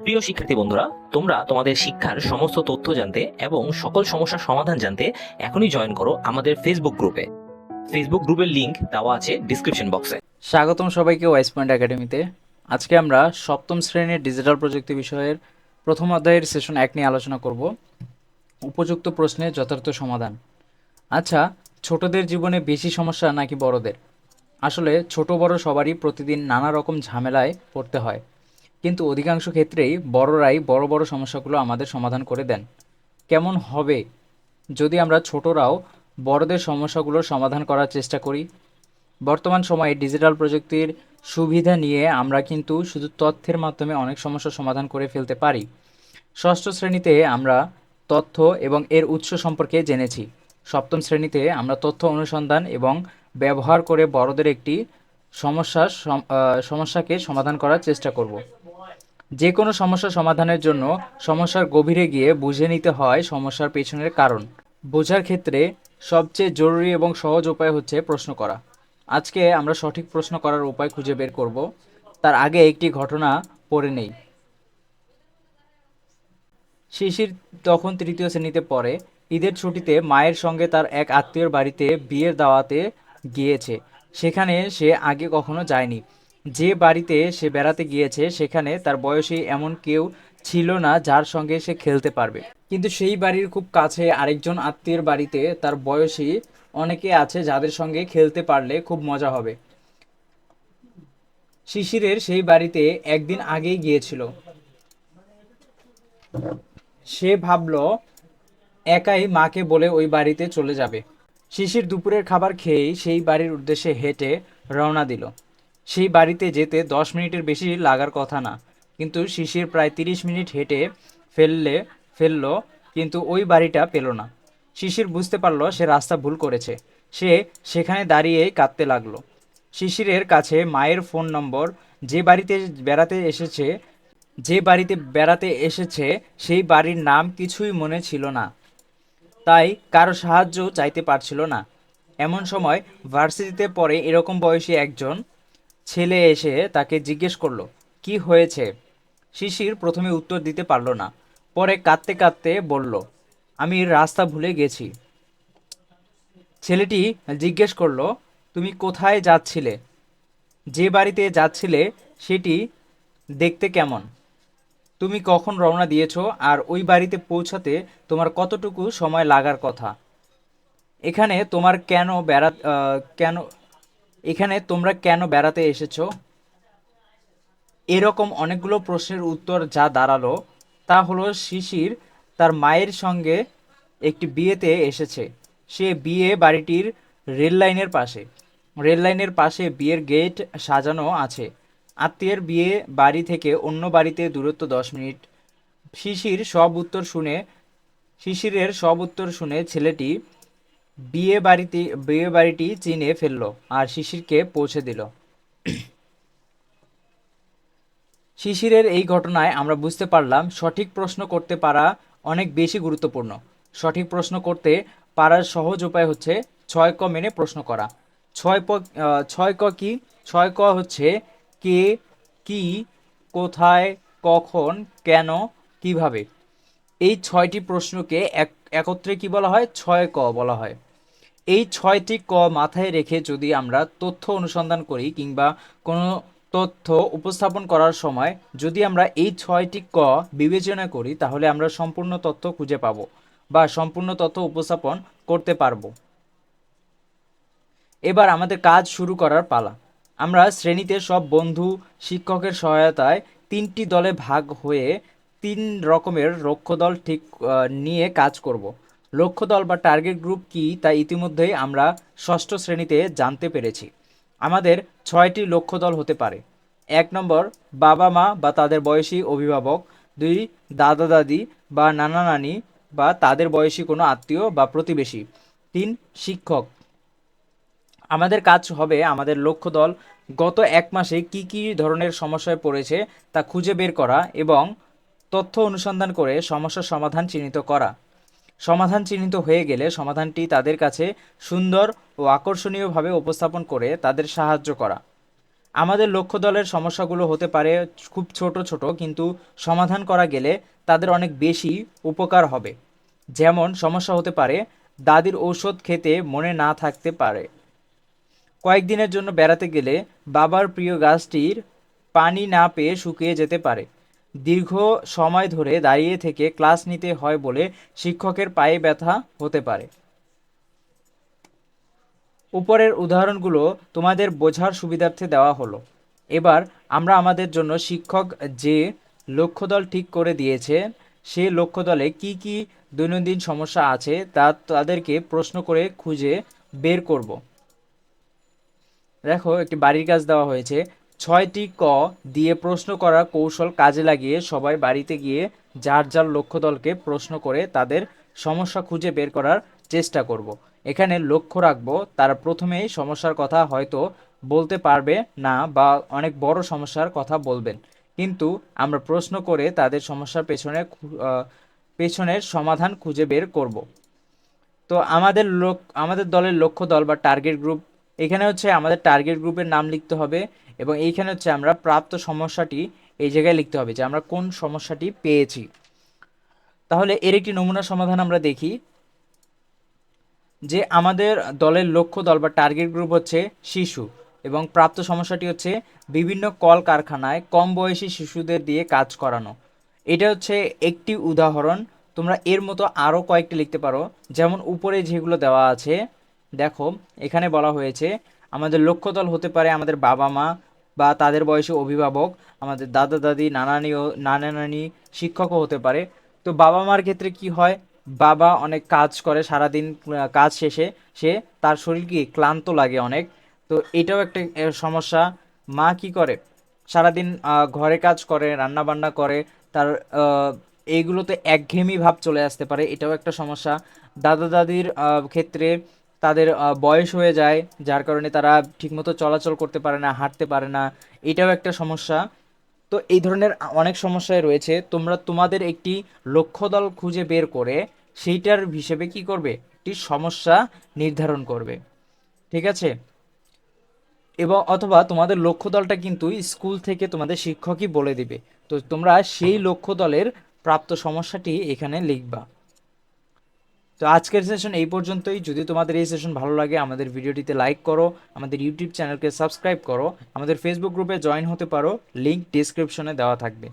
প্রিয় শিক্ষার্থী বন্ধুরা, তোমরা তোমাদের শিক্ষার সমস্ত তথ্য জানতে এবং সকল সমস্যার সমাধান জানতে এখনই জয়েন করো আমাদের ফেসবুক গ্রুপে ফেসবুক গ্রুপের লিংক দেওয়া আছে ডিসক্রিপশন বক্সে স্বাগতম সবাইকে ওয়াইস পয়েন্ট একাডেমিতে আজকে আমরা সপ্তম শ্রেণির ডিজিটাল প্রযুক্তি বিষয়ের প্রথম অধ্যায়ের সেশন এক নিয়ে আলোচনা করব। উপযুক্ত প্রশ্নের যথার্থ সমাধান। আচ্ছা ছোটদের জীবনে বেশি সমস্যা নাকি বড়দের? আসলে ছোট বড় সবারই প্রতিদিন নানা রকম ঝামেলায় পড়তে হয়। কিন্তু অধিকাংশ ক্ষেত্রেই বড়রাই বড় বড় সমস্যাগুলো আমাদের সমাধান করে দেন। কেমন হবে? যদি আমরা ছোটরাও বড়দের সমস্যাগুলোর সমাধান করার চেষ্টা করি, বর্তমান সময়ে ডিজিটাল প্রযুক্তির সুবিধা নিয়ে আমরা কিন্তু শুধু তথ্যের মাধ্যমে অনেক সমস্যার সমাধান করে ফেলতে পারি। ষষ্ঠ শ্রেণীতে আমরা তথ্য এবং এর উৎস সম্পর্কে জেনেছি। সপ্তম শ্রেণীতে আমরা তথ্য অনুসন্ধান এবং ব্যবহার করে বড়দের একটি সমস্যা সম- সমস্যাকে সমাধান করার চেষ্টা করব। যে কোনো সমস্যা সমাধানের জন্য সমস্যার গভীরে গিয়ে বুঝে নিতে হয় সমস্যার পেছনের কারণ। বোঝার ক্ষেত্রে সবচেয়ে জরুরি এবং সহজ উপায় হচ্ছে প্রশ্ন করা। আজকে আমরা সঠিক প্রশ্ন করার উপায় খুঁজে বের করব। তার আগে একটি ঘটনা পড়ে নেই। শিশির তখন তৃতীয় শ্রেণীতে পড়ে। ঈদের ছুটিতে মায়ের সঙ্গে তার এক আত্মীয়র বাড়িতে বিয়ের দাওয়াতে গিয়েছে। সেখানে সে আগে কখনো যায়নি। যে বাড়িতে সে বেড়াতে গিয়েছে, সেখানে তার বয়সী এমন কেউ ছিল না যার সঙ্গে সে খেলতে পারবে। কিন্তু সেই বাড়ির খুব কাছে আরেকজন আত্মীয়ের বাড়িতে তার বয়সী অনেকে আছে যাদের সঙ্গে খেলতে পারলে খুব মজা হবে। শিশিরের সেই বাড়িতে একদিন আগেই গিয়েছিল। সে ভাবল, একাই মাকে বলে ওই বাড়িতে চলে যাবে। শিশির দুপুরের খাবার খেয়েই সেই বাড়ির উদ্দেশ্যে হেঁটে রওনা দিল। সেই বাড়িতে যেতে দশ মিনিটের বেশি লাগার কথা না। কিন্তু শিশির প্রায় তিরিশ মিনিট হেঁটে ফেললে, ফেলল, কিন্তু ওই বাড়িটা পেল না। শিশির বুঝতে পারল সে রাস্তা ভুল করেছে। সে সেখানে দাঁড়িয়েই কাঁদতে লাগল। শিশিরের কাছে মায়ের ফোন নম্বর, যে বাড়িতে বেড়াতে এসেছে, যে বাড়িতে বেড়াতে এসেছে, সেই বাড়ির নাম কিছুই মনে ছিল না। তাই কারও সাহায্য চাইতে পারছিল না। এমন সময় ভার্সিটিতে পড়ে এরকম বয়সী একজন ছেলে এসে তাকে জিজ্ঞেস করল, কি হয়েছে? শিশির প্রথমে উত্তর দিতে পারল না। পরে কাঁদতে কাঁদতে বলল, আমি রাস্তা ভুলে গেছি। ছেলেটি জিজ্ঞেস করল, তুমি কোথায় যাচ্ছিলে? যে বাড়িতে যাচ্ছিলে সেটি দেখতে কেমন? তুমি কখন রওনা দিয়েছ আর ওই বাড়িতে পৌঁছাতে তোমার কতটুকু সময় লাগার কথা? এখানে তোমার কেন বেড়া কেন এখানে তোমরা কেন বেড়াতে এসেছ? এরকম অনেকগুলো প্রশ্নের উত্তর যা দাঁড়াল, তা হলো শিশির তার মায়ের সঙ্গে একটি বিয়েতে এসেছে। সে বিয়ে বাড়িটির রেল লাইনের পাশে। রেল লাইনের পাশে বিয়ের গেট সাজানো আছে। আত্মীয়ের বিয়ে বাড়ি থেকে অন্য বাড়িতে দূরত্ব দশ মিনিট। শিশির সব উত্তর শুনে, শিশিরের সব উত্তর শুনে ছেলেটি বিয়ে বাড়িতে, বিয়ে বাড়িটি চিনে ফেলল আর শিশিরকে পৌঁছে দিল। শিশিরের এই ঘটনায় আমরা বুঝতে পারলাম সঠিক প্রশ্ন করতে পারা অনেক বেশি গুরুত্বপূর্ণ। সঠিক প্রশ্ন করতে পারার সহজ উপায় হচ্ছে ছয় ক মেনে প্রশ্ন করা। ছয় প ছয় ক কি? ছয় ক হচ্ছে কে, কি, কোথায়, কখন, কেন, কীভাবে। এই ছয়টি প্রশ্নকে এক, একত্রে কি বলা হয়? ছয় ক বলা হয়। এই ছয়টি ক মাথায় রেখে যদি আমরা তথ্য অনুসন্ধান করি কিংবা কোনো তথ্য উপস্থাপন করার সময় যদি আমরা এই ছয়টি ক বিবেচনা করি, তাহলে আমরা সম্পূর্ণ তথ্য খুঁজে পাব বা সম্পূর্ণ তথ্য উপস্থাপন করতে পারব। এবার আমাদের কাজ শুরু করার পালা। আমরা শ্রেণীতে সব বন্ধু শিক্ষকের সহায়তায় তিনটি দলে ভাগ হয়ে তিন রকমের লক্ষ্যদল ঠিক নিয়ে কাজ করব। লক্ষ্যদল বা টার্গেট গ্রুপ কি তা ইতিমধ্যেই আমরা ষষ্ঠ শ্রেণীতে জানতে পেরেছি। আমাদের ছয়টি লক্ষ্যদল হতে পারে। এক নম্বর, বাবা মা বা তাদের বয়সী অভিভাবক, দুই, দাদা দাদি বা নানা নানি বা তাদের বয়সী কোনো আত্মীয় বা প্রতিবেশী, তিন, শিক্ষক। আমাদের কাজ হবে আমাদের লক্ষ্য দল গত এক মাসে কি কি ধরনের সমস্যায় পড়েছে তা খুঁজে বের করা এবং তথ্য অনুসন্ধান করে সমস্যার সমাধান চিহ্নিত করা। সমাধান চিহ্নিত হয়ে গেলে সমাধানটি তাদের কাছে সুন্দর ও আকর্ষণীয়ভাবে উপস্থাপন করে তাদের সাহায্য করা। আমাদের লক্ষ্য দলের সমস্যাগুলো হতে পারে খুব ছোট ছোট, কিন্তু সমাধান করা গেলে তাদের অনেক বেশি উপকার হবে। যেমন, সমস্যা হতে পারে, দাদির ঔষধ খেতে মনে না থাকতে পারে। কয়েকদিনের জন্য বেড়াতে গেলে বাবার প্রিয় গাছটির পানি না পেয়ে শুকিয়ে যেতে পারে। দীর্ঘ সময় ধরে দাঁড়িয়ে থেকে ক্লাস নিতে হয় বলে শিক্ষকের পায়ে ব্যথা হতে পারে। উপরের উদাহরণগুলো তোমাদের বোঝার সুবিধার্থে দেওয়া হলো। এবার আমরা আমাদের জন্য শিক্ষক যে লক্ষ্যদল ঠিক করে দিয়েছে, সে লক্ষ্যদলে কি কি দৈনন্দিন সমস্যা আছে তা তাদেরকে প্রশ্ন করে খুঁজে বের করব। দেখো, একটি বাড়ির কাজ দেওয়া হয়েছে। ছয়টি ক দিয়ে প্রশ্ন করার কৌশল কাজে লাগিয়ে সবাই বাড়িতে গিয়ে যার যার লক্ষ্য দলকে প্রশ্ন করে তাদের সমস্যা খুঁজে বের করার চেষ্টা করব। এখানে লক্ষ্য রাখব, তারা প্রথমেই সমস্যার কথা হয়তো বলতে পারবে না বা অনেক বড় সমস্যার কথা বলবেন কিন্তু আমরা প্রশ্ন করে তাদের সমস্যার পেছনে পেছনের সমাধান খুঁজে বের করব। তো আমাদের লোক, আমাদের দলের লক্ষ্য দল বা টার্গেট গ্রুপ এখানে হচ্ছে আমাদের টার্গেট গ্রুপের নাম লিখতে হবে এবং এইখানে হচ্ছে আমরা প্রাপ্ত সমস্যাটি এই জায়গায় লিখতে হবে যে আমরা কোন সমস্যাটি পেয়েছি। তাহলে এর একটি নমুনা সমাধান আমরা দেখি যে আমাদের দলের লক্ষ্য দল বা টার্গেট গ্রুপ হচ্ছে শিশু এবং প্রাপ্ত সমস্যাটি হচ্ছে বিভিন্ন কল কারখানায় কম বয়সী শিশুদের দিয়ে কাজ করানো। এটা হচ্ছে একটি উদাহরণ, তোমরা এর মতো আরও কয়েকটি লিখতে পারো। যেমন উপরে যেগুলো দেওয়া আছে দেখো, এখানে বলা হয়েছে, আমাদের লক্ষ্য দল হতে পারে আমাদের বাবা মা বা তাদের বয়সী অভিভাবক, আমাদের দাদা দাদি, নানানি ও নানা নানি শিক্ষকও হতে পারে। তো বাবা মার ক্ষেত্রে কি হয়? বাবা অনেক কাজ করে সারাদিন কাজ শেষে, সে তার শরীর কি ক্লান্ত লাগে অনেক। তো এটাও একটা সমস্যা। মা কি করে? সারাদিন ঘরে কাজ করে রান্না বান্না করে, তার এইগুলোতে একঘেয়েমি ভাব চলে আসতে পারে, এটাও একটা সমস্যা। দাদা দাদির ক্ষেত্রে তাদের বয়স হয়ে যায়, যার কারণে তারা ঠিকমতো চলাচল করতে পারে না, হাঁটতে পারে না, এটাও একটা সমস্যা। তো এই ধরনের অনেক সমস্যায় রয়েছে। তোমরা তোমাদের একটি লক্ষ্য দল খুঁজে বের করে সেইটার হিসেবে কি করবে? একটি সমস্যা নির্ধারণ করবে। ঠিক আছে? এবং অথবা তোমাদের লক্ষ্য দলটা কিন্তু স্কুল থেকে তোমাদের শিক্ষকই বলে দিবে। তো তোমরা সেই লক্ষ্য দলের প্রাপ্ত সমস্যাটি এখানে লিখবা। তো আজকের সেশন এই পর্যন্তই। যদি তোমাদের এই সেশন ভালো লাগে, আমাদের ভিডিওটিতে লাইক করো, আমাদের ইউটিউব চ্যানেলকে সাবস্ক্রাইব করো, আমাদের ফেসবুক গ্রুপে জয়েন হতে পারো লিঙ্ক ডিসক্রিপশনে দেওয়া থাকবে।